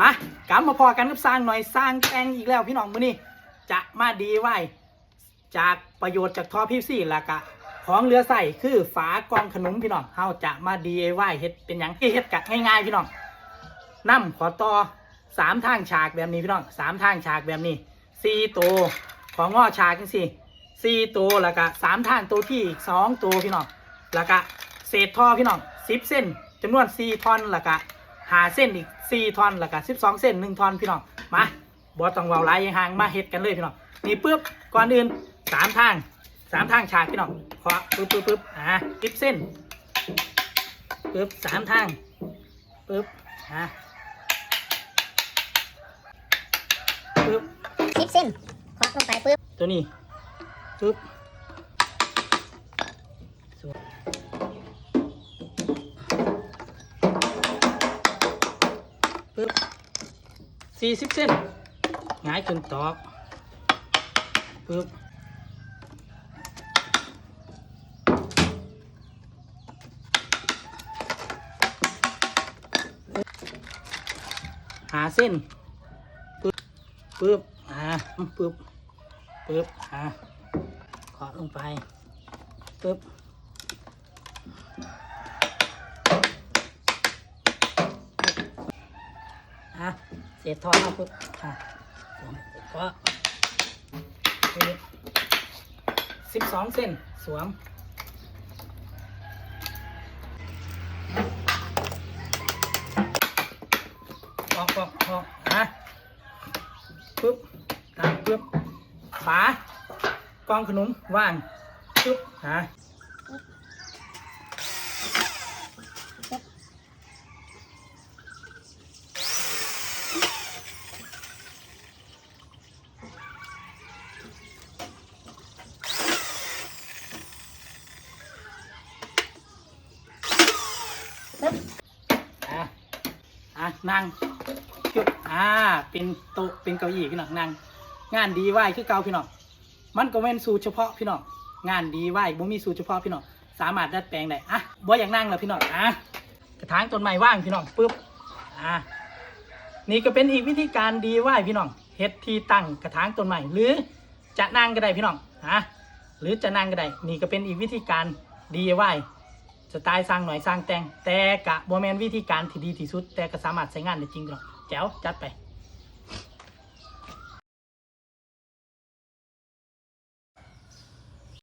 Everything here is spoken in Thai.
มากลับมาพอกันกับสร้างหน่อยสร้างแต่งอีกแล้วพี่น้องมือนี้จะมาดีไว้จากประโยชน์จากท่อพีซีแล้วก็ของเหลือใส่คือฝากองขนมพี่น้องเฮาจะมา DIY เฮ็ดเป็นหยังเฮ็ดกะง่ายๆพี่น้องนํขอต่อสามทางฉากแบบนี้พี่น้องสามทางฉากแบบนี้สี่ตัวของงอฉากจังซี่สี่ตัวแล้วก็สามทางตัวที่สองตัวพี่น้องแล้วก็เศษท่อพี่น้องสิบเส้นจำนวนสี่ท่อนแล้วก็ หาเส้นอีกสี่ท่อนแล้วก็สิบสองเส้นหนึ่งท่อนพี่น้องมาบอต้องเวาไรยังห่างมาเฮ็ดกันเลยพี่น้องนี่ปุ๊บก่อนอื่นสามทางสามทางฉากพี่น้องขอปุ๊บปุ๊บปุ๊บอ่าสิบเส้นปุ๊บสามทางปุ๊บอ่าปุ๊บสิบเส้นเคาะลงไปปุ๊บตัวนี้ปุ๊บสวย ปุ๊บสี่สิบเส้นหงายขึ้นตอกปุ๊บหาเส้นปุ๊บปุ๊บอ่าปุ๊บปึ๊บอะเคาะลงไปปึ๊บ อะเสียทอดเอาปึ๊บอะสวมก็สิบสองเส้นสวมออกออกออกอะปึ๊บอะปึ๊บฝากองขนมว่างจุ๊บหาอะ อะนั่งจุ๊บอ่าเป็นโต๊ะเป็นเก้าอี้พี่น้องนั่งงานดีไหวคือเก่าพี่น้องมันก็เป็นสูตรเฉพาะพี่น้องงานดีไหวบ่มีสูตรเฉพาะพี่น้องสามารถดัดแปลงได้อะบ่อยางนั่งแล้วพี่น้องอะกระถางต้นไม้ว่างพี่น้องปึ๊บอะนี่ก็เป็นอีกวิธีการดีไหวพี่น้องเฮ็ดที่ตั้งกระถางต้นไม้หรือจะนั่งก็ได้พี่น้องฮะหรือจะนั่งก็ได้นี่ก็เป็นอีกวิธีการดีไหว ไตล์สร้างหน่อยสร้างแต่งแต่กะบ่แมนวิธีการที่ดีที่สุด แต่ก็สามารถใช้งานได้จริงหรอกแจ๋วจัดไป